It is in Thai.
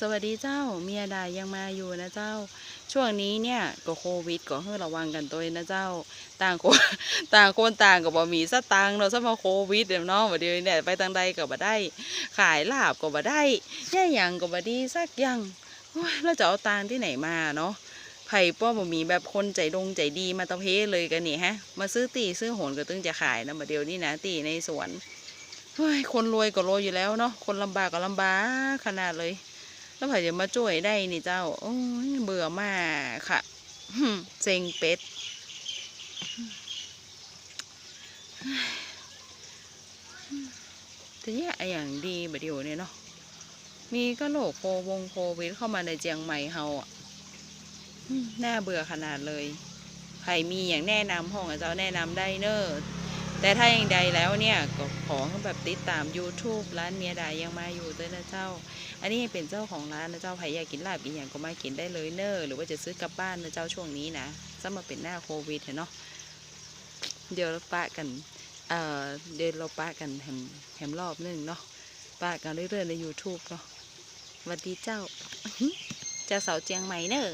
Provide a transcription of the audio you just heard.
สวัสดีเจ้าเมียดายังมาอยู่นะเจ้า ช่วงนี้เนี่ยก็โควิดก็ให้ระวังกันตัวเองนะเจ้า ต่างคนต่างคนต่างก็บ่มีสตังค์เราะสมาโควิดเดี๋ยวนาะวันเดียวเนี่ยไปทางใดก็บ่ได้ ขายลาบก็บ่ได้แย่ยังก็บ่ดีสักอย่างโอ้ยเราจะเอาตังค์ที่ไหนมาเนาะไผ่ป้อบ่มีแบบคนใจดงใจดีมาตะเพเลยกันนี่ฮะ มาซื้อตีซื้อโหนก็ตึงจะขายนะบัดเดียวนี่นะตีในสวนเฮ้ยคนรวยก็รวยอยู่แล้วเนาะคนลำบากก็ลำบากขนาดเลย แล้วไผ่จะมาช่วยได้นี่เจ้า โอ้ยเบื่อมากค่ะเซ็งเป็ดแต่เนี่ยไออย่างดีแบบเดียวเนี่ยเนาะ มีก็โรคโควงโควิดเข้ามาในเจียงใหม่เฮาอะน่าเบื่อขนาดเลยใครมีอย่างแนะนำห้องอะเจ้าแนะนำได้เนอะแต่ถ้าอย่างใดแล้วเนี่ยก็ขอแบบติดตาม YouTube ร้านเมียดายังมาอยู่ด้วยนะเจ้า อันนี้เป็นเจ้าของร้านนะเจ้าใครอยากกินลาบกินอย่างก็มากินได้เลยเนอะหรือว่าจะซื้อกลับบ้านนะเจ้าช่วงนี้นะซะมาเป็นหน้าโควิดเนาะเดี๋ยวเราปะกันเอ่อเดี๋ยวเราปะกันแฮมแฮมรอบนึงเนาะปะกันเรื่อยๆใน YouTube เนาะสวัสดีเจ้าเจ้าสาวเจียงใหม่เนอะ